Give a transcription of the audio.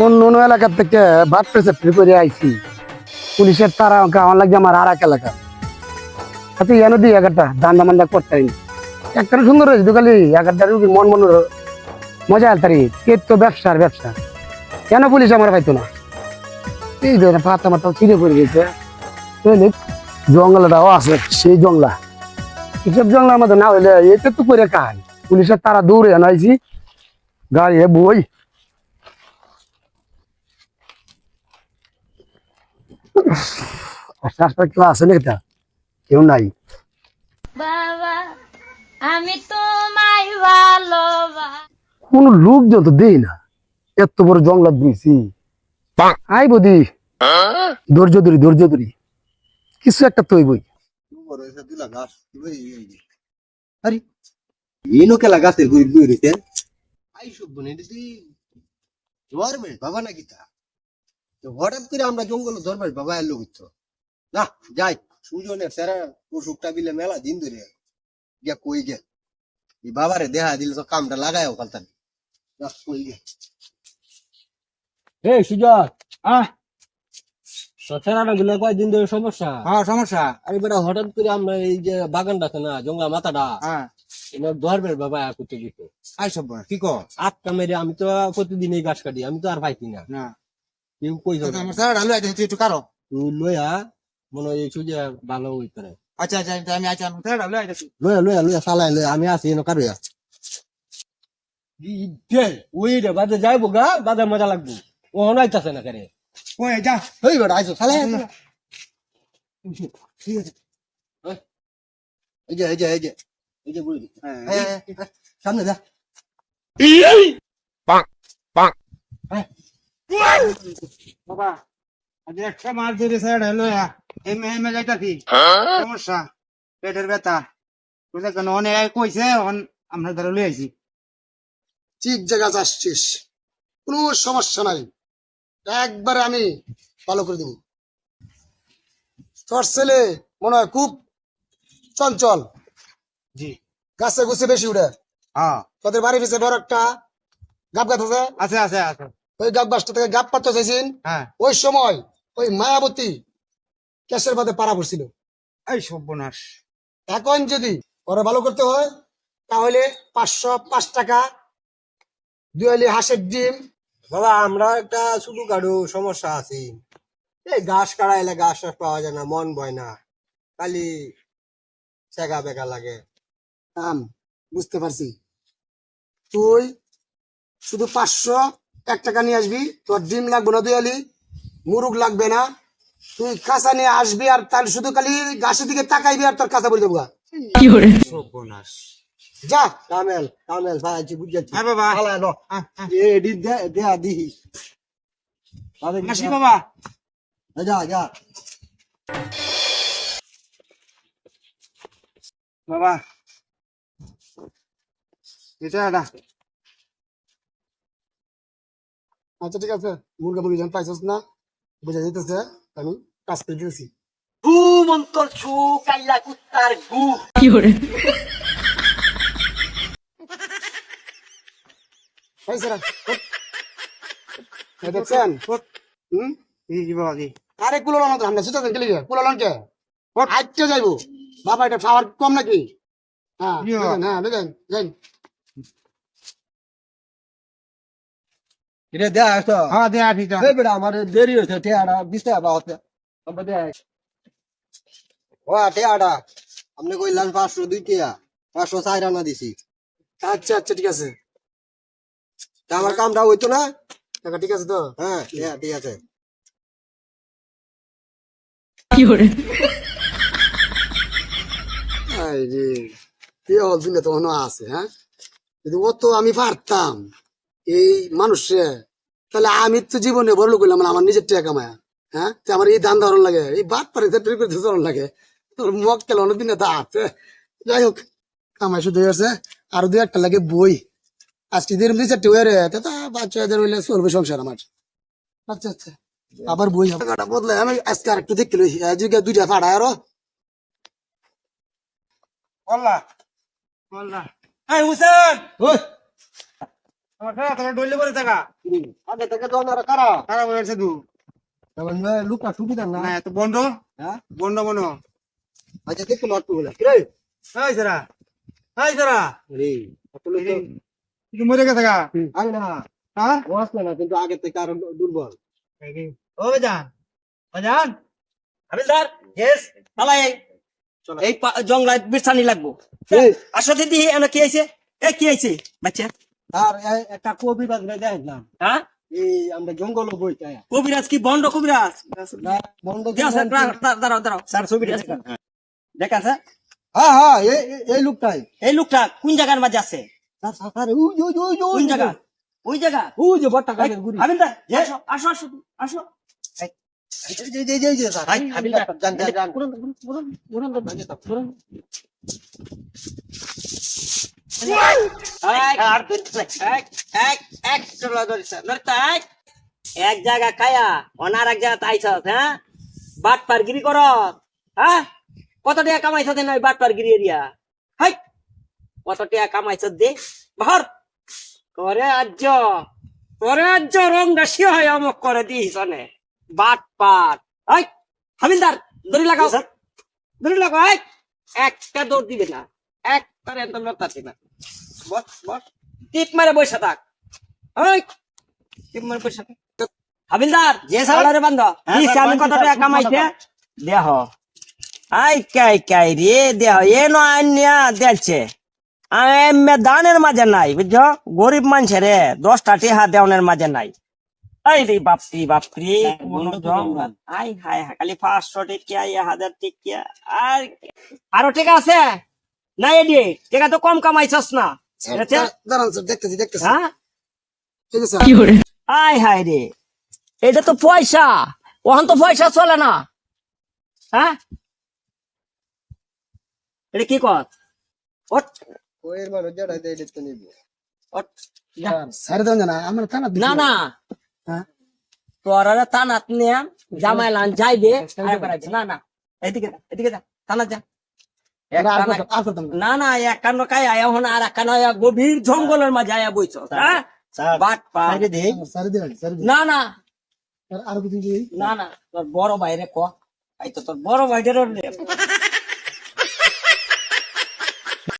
অন্য অন্য এলাকা থেকে বাদ প্রেসেপ্ট করে আইছি? পুলিশের তারা আমার লাগছে আমার আর এক এলাকা। আচ্ছা ইয়ানো দিই এগারটা দান্দা মান্দা করতে একটা সুন্দর হয়েছে দুকালি এগারটা রুগী মন মন মজা আলতারি পেট তো ব্যবসা ব্যবসা। কেন পুলিশ আমার পাইতো না? এই ধরে পাতা মাথা ছিঁড়ে পড়ে গেছে। জঙ্গলটাও আছে, সেই জঙ্গলা। এসব জঙ্গলার মধ্যে না হইলে এটা তো করে কাজ। পুলিশের তারা দৌড়ে আনাইছি গাড়ি বই কেউ আছে না এটা কেউ নাই। বাবা আমি তোমায় ভালোবাসি কোন লোকজন তো দেই না। এত বড় জঙ্গলা দিয়েছি আই বদি। ধৈর্য ধরি ধৈর্য ধরি। কিছু একটা তৈ বই বড় গাছ ওই আরে কেলা গাছের গুড়ি গুড়ি রইতে আই সব বনে দিছি। জোয়ার মে বাবা না গীতা তো হঠাৎ করে আমরা জঙ্গল ধরবার বাবা এলো বুঝছ? না যাই সুজনের সেরা অসুখটা বিলে মেলা দিন ধরে। গিয়া কই গে এই বাবারে দেহা দিল তো কামটা লাগায়ও কালতান। না কই গে এই সুজয় আহ! সচেনা গুলো কয়েকদিন ধরে সমস্যা? হ্যাঁ সমস্যা। আরে বেটা হঠাৎ করে আমরা এই যে বাগানটা আছে না জঙ্গলা মাথাটা হ্যাঁ। ধরবের বাবা করতে দিত আই সব কি কর? মেরে আমি তো প্রতিদিন এই গাছ কাটি আমি তো আর পাইছি না। না। কেউ কই তো আমার স্যার আলু আইতে তুই একটু কারও তুই লইয়া মনে হয় সুজে ভালো হই করে আচ্ছা আচ্ছা আমি আচ্ছা স্যার আলু আইতেছি লইয়া লইয়া লইয়া চালাই লইয়া আমি আছি এনে কারুয়া ওই রে বাদে যাইবো গা বাদে মজা লাগবো ও হনাইতাছে না কেরে ওই যা ওই ঠিক আছে এই যে এই যে এই যে এই যে বুড়ি হ্যাঁ, সামনে যা বাবা আজ একটা মাছ ধরে স্যার হলো এমে এমে যাইতাছি সমস্যা? পেটের ব্যথা। বুঝলে কেন? অনেক কইছে আমরা ধরে লই আইছি। ঠিক জায়গা আসছিস কোনো সমস্যা নাই। একবারে আমি ভালো করে দিব। তোর ছেলে মনে হয় খুব চঞ্চল। জি। গাছে গুছে বেশি উঠে। হ্যাঁ। তোদের বাড়ি পিছে বড় একটা গাব গাছ আছে? আছে আছে আছে। ওই গাব গাছটা থেকে গাব পাত্র চাইছেন? হ্যাঁ। ওই সময় ওই মায়াবতী ক্যাশের বাদে পাড়া পড়ছিল। এই সর্বনাশ। এখন যদি ওরা ভালো করতে হয় তাহলে পাঁচশো পাঁচ টাকা দুয়ালি হাঁসের ডিম। বাবা আমরা একটা শুধু কারও সমস্যা আছি। এই ঘাস কাড়াইলে ঘাস টাস পাওয়া যায় না মন বয় না। খালি চেকা বেকা লাগে। আম বুঝতে পারছি। তুই শুধু পাঁচশো এক টাকা নিয়ে আসবি তোর ডিম লাগবে না দুয়ালি মুরুগ লাগবে না। তুই কাঁচা নিয়ে আসবি আর তাহলে শুধু খালি গাছের দিকে তাকাইবি আর তোর কাঁচা বলে দেবো সর্বনাশ। যা কামেল কামেল ভাইছি বুঝেছি হ্যাঁ বাবা। হ্যাঁ, হ্যাঁ। এডি দে বাবা। যা যা। বাবা। এটা এটা আচ্ছা ঠিক আছে। মুরগা মুরগি যখন পাইছিস না বুঝা যেতেছে আমি কাজ করে দিয়েছি গু। মন্তর ছু কাইলা কুত্তার গু পাইছে না দেখছেন হুম? কি কি বাবা কি? আরে কুলোলন তো আমরা সুতো গেলি কুলোলন কে আইতে যাইবো। বাবা এটা খাওয়ার কম নাকি? হ্যাঁ হ্যাঁ এটা হ্যাঁ দে আঠি তো। বেটা আমার দেরি হয়েছে ও আপনি কইলেন পাঁচশো দুই টিয়া পাঁচশো চার আনা দিছি। আচ্ছা আচ্ছা ঠিক আছে। তা আমার কামটা হইতো না? টাকা ঠিক আছে তো? হ্যাঁ হ্যাঁ ঠিক আছে। রে কি হল দিনে তো আছে হ্যাঁ? যদি ও তো আমি পারতাম। এই মানুষে তাহলে আমি তো জীবনে বড় লোক হইলাম আমার নিজের টাকা কামায়া হ্যাঁ? তো আমার এই দান ধরন লাগে এই বাদ পারে ধরন লাগে তোর মগ কেন অনেকদিন তা আছে যাই হোক কামাই শুধু আছে আর দু একটা লাগে বই। আজকে দিন দুই চারটে হয়ে রে তো তা বাচ্চাদের হইলে চলবে সংসার আমার। আচ্ছা আচ্ছা আবার বই টাকাটা বদলে আমি আজকে আর একটু দেখতে লই আজকে দুইটা ফাড়ায় আরও। বললা বললা। এই হুসেন! লুকা সুবিধা না। বন্ধ? হ্যাঁ? বন্ধ মনো আচ্ছা দেখো লট বলে। রে? এই সারা এই সারা। রে আসলে মরে গেছে গা। আরে না। হ্যাঁ? ও আসলে না কিন্তু আগে থেকে আরও দুর্বল। ও বাজান বাজান হাবিলদার ইয়েস পালাই। এই পা- জংলায় বিরসানি লাগবো। এই, আসো দিদি এনে কি আইছে এ কি আইছে বাচ্চা। আর একটা কবিরাজ রে দেখলাম। হ্যাঁ? এই আমরা জঙ্গল বইটা কবিরাজ কি বন্ড কবিরাজ? বন্ধ দাঁড়াও, দাঁড়াও স্যার ছবিটা দেখান। দেখান স্যার। হ্যাঁ হ্যাঁ এই- লোকটাই এই লোকটা কোন জায়গার মাঝে আছে? কোন জায়গা? ওই জায়গা? ওই যে বট্টা গাছের গুড়ি। হাবিলদার আসো আসো আসো এক, জায়গা খায়া অনার এক জায়গা তাইছ হ্যাঁ? বাট পারগিরি কর হ্যাঁ? কত টাকা কামাইছ দেন ওই বাট পারগিরি এরিয়া? হাই কত টাকা কামাইছ দে বাহর করে আজ করে আজ রং দাসি হয় অমক করে দিস অনে। বাট পাট হাই হাবিলদার দড়ি লাগাও। দড়ি লাগাও এক একটা দৌড় দিবে না। একদম না। বস বস। টিপ মারে বসে থাক। ওই টিপ মারে বসে থাক। হাবিলদার যে সালারে বান্ধ। কি আমি কত টাকা কামাইছে দেহ। আই কাই কাই রে দেহ। এ নো আমি দানের মাঝে নাই বুঝছ? গরিব মানুষে রে। দশটা টেহা দেওয়ানের মাঝে নাই। এই রে বাপরি বাপরি আই হাই খালি পাঁচশো টিকিয়া হাজার টিকিয়া। আর আরও টিকা আছে? না এডি টিকা তো কম কামাইছস না। এটা দাঁড়ান স্যার দেখতেছি দেখতেছি। হ্যাঁ? আয় হায় রে এটা তো পয়সা। ওখান তো পয়সা চলে না। হ্যাঁ? এটা কি দেন না থানা না না। হ্যাঁ? তোরা তানাত নিয়ে জামাই লান যাইবে না না। এদিকে যা, এদিকে যা তানা যা। না। না একান্ন এক কাই আয়া হন আর এক আয়া গভীর জঙ্গলের মাঝে আয়া বইছ হ্যাঁ? না না। আর কিছু না না তোর বড় বাইরে ক। তো তোর বড় ভাইদের